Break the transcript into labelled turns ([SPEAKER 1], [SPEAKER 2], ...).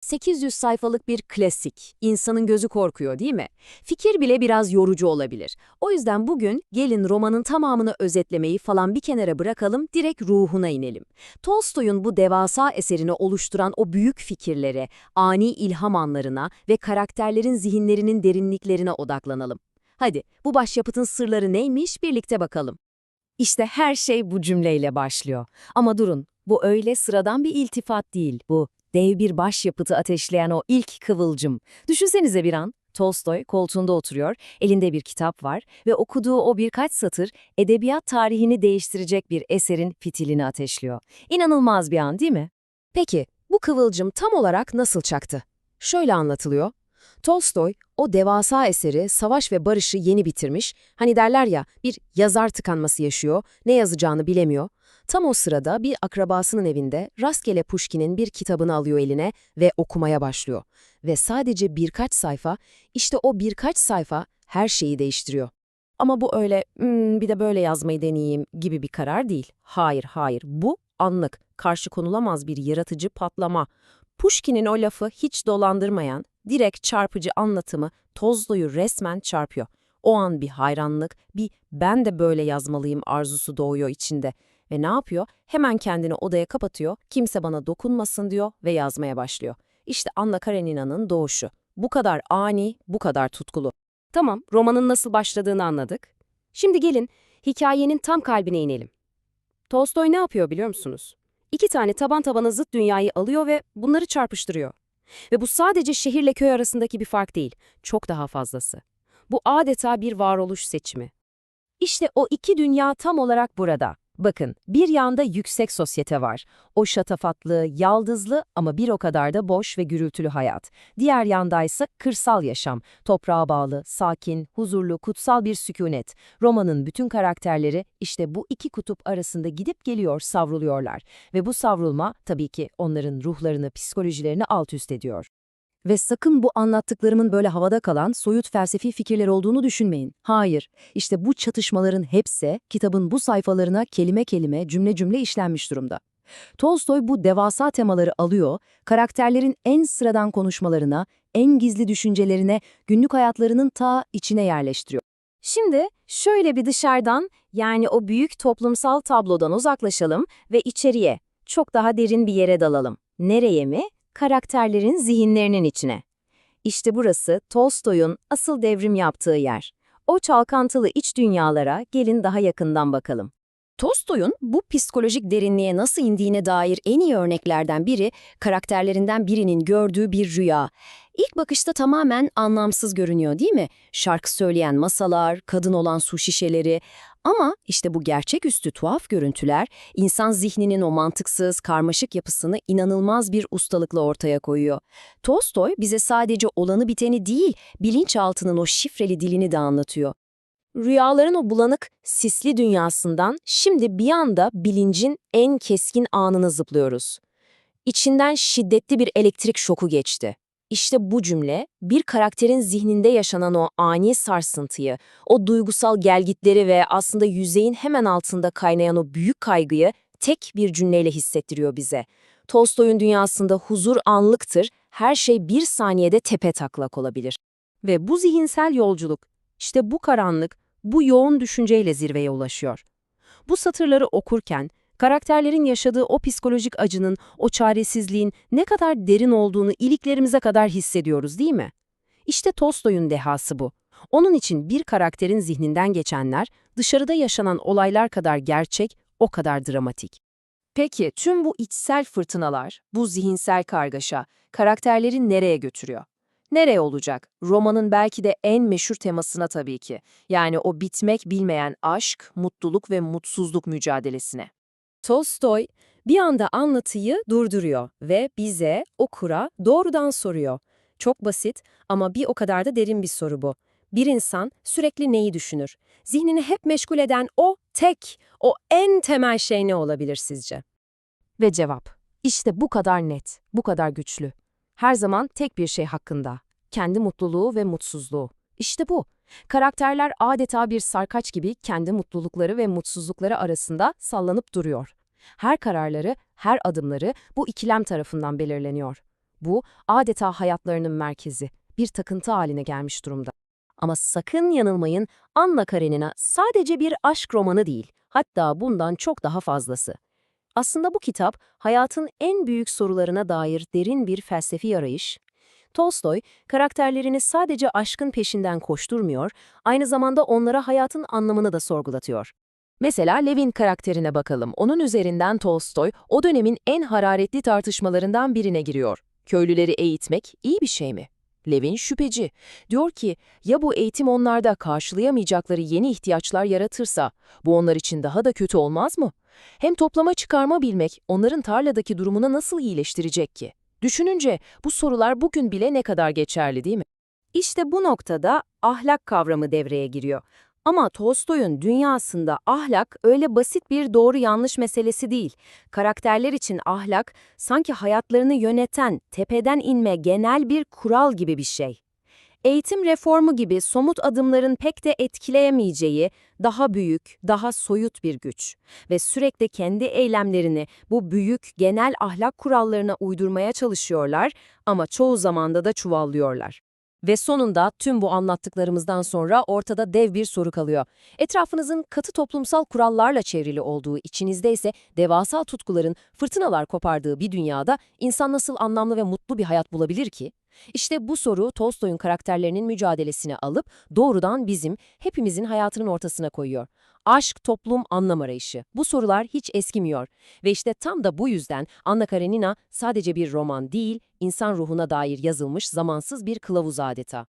[SPEAKER 1] 800 sayfalık bir klasik. İnsanın gözü korkuyor değil mi? Fikir bile biraz yorucu olabilir. O yüzden bugün gelin romanın tamamını özetlemeyi falan bir kenara bırakalım, direkt ruhuna inelim. Tolstoy'un bu devasa eserini oluşturan o büyük fikirlere, ani ilham anlarına ve karakterlerin zihinlerinin derinliklerine odaklanalım. Hadi bu başyapıtın sırları neymiş birlikte bakalım. İşte her şey bu cümleyle başlıyor. Ama durun, bu öyle sıradan bir iltifat değil, bu dev bir başyapıtı ateşleyen o ilk kıvılcım. Düşünsenize bir an, Tolstoy koltuğunda oturuyor, elinde bir kitap var ve okuduğu o birkaç satır edebiyat tarihini değiştirecek bir eserin fitilini ateşliyor. İnanılmaz bir an değil mi? Peki, bu kıvılcım tam olarak nasıl çaktı? Şöyle anlatılıyor. Tolstoy, o devasa eseri Savaş ve Barış'ı yeni bitirmiş, hani derler ya bir yazar tıkanması yaşıyor, ne yazacağını bilemiyor. Tam o sırada bir akrabasının evinde rastgele Pushkin'in bir kitabını alıyor eline ve okumaya başlıyor. Ve sadece birkaç sayfa, işte o birkaç sayfa her şeyi değiştiriyor. Ama bu öyle "Hmm, bir de böyle yazmayı deneyeyim gibi bir karar değil. Hayır, hayır. Bu anlık, karşı konulamaz bir yaratıcı patlama. Pushkin'in o lafı hiç dolandırmayan, direkt çarpıcı anlatımı Tolstoy'u resmen çarpıyor. O an bir hayranlık, bir ben de böyle yazmalıyım arzusu doğuyor içinde. Ve ne yapıyor? Hemen kendini odaya kapatıyor, kimse bana dokunmasın diyor ve yazmaya başlıyor. İşte Anna Karenina'nın doğuşu. Bu kadar ani, bu kadar tutkulu. Tamam, romanın nasıl başladığını anladık. Şimdi gelin, hikayenin tam kalbine inelim. Tolstoy ne yapıyor biliyor musunuz? İki tane taban tabana zıt dünyayı alıyor ve bunları çarpıştırıyor. Ve bu sadece şehirle köy arasındaki bir fark değil, çok daha fazlası. Bu adeta bir varoluş seçimi. İşte o iki dünya tam olarak burada. Bakın, bir yanda yüksek sosyete var. O şatafatlı, yaldızlı ama bir o kadar da boş ve gürültülü hayat. Diğer yandaysa kırsal yaşam, toprağa bağlı, sakin, huzurlu, kutsal bir sükunet. Romanın bütün karakterleri işte bu iki kutup arasında gidip geliyor, savruluyorlar. Ve bu savrulma tabii ki onların ruhlarını, psikolojilerini alt üst ediyor. Ve sakın bu anlattıklarımın böyle havada kalan soyut felsefi fikirler olduğunu düşünmeyin. Hayır, işte bu çatışmaların hepsi kitabın bu sayfalarına kelime kelime, cümle cümle işlenmiş durumda. Tolstoy bu devasa temaları alıyor, karakterlerin en sıradan konuşmalarına, en gizli düşüncelerine, günlük hayatlarının ta içine yerleştiriyor. Şimdi şöyle bir dışarıdan, yani o büyük toplumsal tablodan uzaklaşalım ve içeriye, çok daha derin bir yere dalalım. Nereye mi? Karakterlerin zihinlerinin içine. İşte burası Tolstoy'un asıl devrim yaptığı yer. O çalkantılı iç dünyalara gelin daha yakından bakalım. Tolstoy'un bu psikolojik derinliğe nasıl indiğine dair en iyi örneklerden biri, karakterlerinden birinin gördüğü bir rüya. İlk bakışta tamamen anlamsız görünüyor değil mi? Şarkı söyleyen masalar, kadın olan su şişeleri. Ama işte bu gerçeküstü tuhaf görüntüler, insan zihninin o mantıksız, karmaşık yapısını inanılmaz bir ustalıkla ortaya koyuyor. Tolstoy bize sadece olanı biteni değil, bilinçaltının o şifreli dilini de anlatıyor. Rüyaların o bulanık, sisli dünyasından şimdi bir anda bilincin en keskin anına zıplıyoruz. İçinden şiddetli bir elektrik şoku geçti. İşte bu cümle, bir karakterin zihninde yaşanan o ani sarsıntıyı, o duygusal gelgitleri ve aslında yüzeyin hemen altında kaynayan o büyük kaygıyı tek bir cümleyle hissettiriyor bize. Tolstoy'un dünyasında huzur anlıktır, her şey bir saniyede tepe taklak olabilir. Ve bu zihinsel yolculuk, işte bu karanlık, bu yoğun düşünceyle zirveye ulaşıyor. Bu satırları okurken, karakterlerin yaşadığı o psikolojik acının, o çaresizliğin ne kadar derin olduğunu iliklerimize kadar hissediyoruz değil mi? İşte Tolstoy'un dehası bu. Onun için bir karakterin zihninden geçenler, dışarıda yaşanan olaylar kadar gerçek, o kadar dramatik. Peki tüm bu içsel fırtınalar, bu zihinsel kargaşa, karakterleri nereye götürüyor? Nereye olacak? Romanın belki de en meşhur temasına tabii ki. Yani o bitmek bilmeyen aşk, mutluluk ve mutsuzluk mücadelesine. Tolstoy bir anda anlatıyı durduruyor ve bize, okura doğrudan soruyor. Çok basit ama bir o kadar da derin bir soru bu. Bir insan sürekli neyi düşünür? Zihnini hep meşgul eden o tek, o en temel şey ne olabilir sizce? Ve cevap, işte bu kadar net, bu kadar güçlü. Her zaman tek bir şey hakkında, kendi mutluluğu ve mutsuzluğu. İşte bu. Karakterler adeta bir sarkaç gibi kendi mutlulukları ve mutsuzlukları arasında sallanıp duruyor. Her kararları, her adımları bu ikilem tarafından belirleniyor. Bu adeta hayatlarının merkezi, bir takıntı haline gelmiş durumda. Ama sakın yanılmayın, Anna Karenina sadece bir aşk romanı değil, hatta bundan çok daha fazlası. Aslında bu kitap, hayatın en büyük sorularına dair derin bir felsefi arayış. Tolstoy, karakterlerini sadece aşkın peşinden koşturmuyor, aynı zamanda onlara hayatın anlamını da sorgulatıyor. Mesela Levin karakterine bakalım. Onun üzerinden Tolstoy, o dönemin en hararetli tartışmalarından birine giriyor. Köylüleri eğitmek iyi bir şey mi? Levin şüpheci. Diyor ki, ya bu eğitim onlarda karşılayamayacakları yeni ihtiyaçlar yaratırsa, bu onlar için daha da kötü olmaz mı? Hem toplama çıkarma bilmek, onların tarladaki durumunu nasıl iyileştirecek ki? Düşününce bu sorular bugün bile ne kadar geçerli değil mi? İşte bu noktada ahlak kavramı devreye giriyor. Ama Tolstoy'un dünyasında ahlak öyle basit bir doğru yanlış meselesi değil. Karakterler için ahlak sanki hayatlarını yöneten, tepeden inme genel bir kural gibi bir şey. Eğitim reformu gibi somut adımların pek de etkileyemeyeceği daha büyük, daha soyut bir güç ve sürekli kendi eylemlerini bu büyük genel ahlak kurallarına uydurmaya çalışıyorlar ama çoğu zamanda da çuvallıyorlar. Ve sonunda tüm bu anlattıklarımızdan sonra ortada dev bir soru kalıyor. Etrafınızın katı toplumsal kurallarla çevrili olduğu, içinizde ise devasa tutkuların fırtınalar kopardığı bir dünyada insan nasıl anlamlı ve mutlu bir hayat bulabilir ki? İşte bu soru Tolstoy'un karakterlerinin mücadelesini alıp doğrudan bizim, hepimizin hayatının ortasına koyuyor. Aşk, toplum, anlam arayışı. Bu sorular hiç eskimiyor. Ve işte tam da bu yüzden Anna Karenina sadece bir roman değil, insan ruhuna dair yazılmış zamansız bir kılavuz adeta.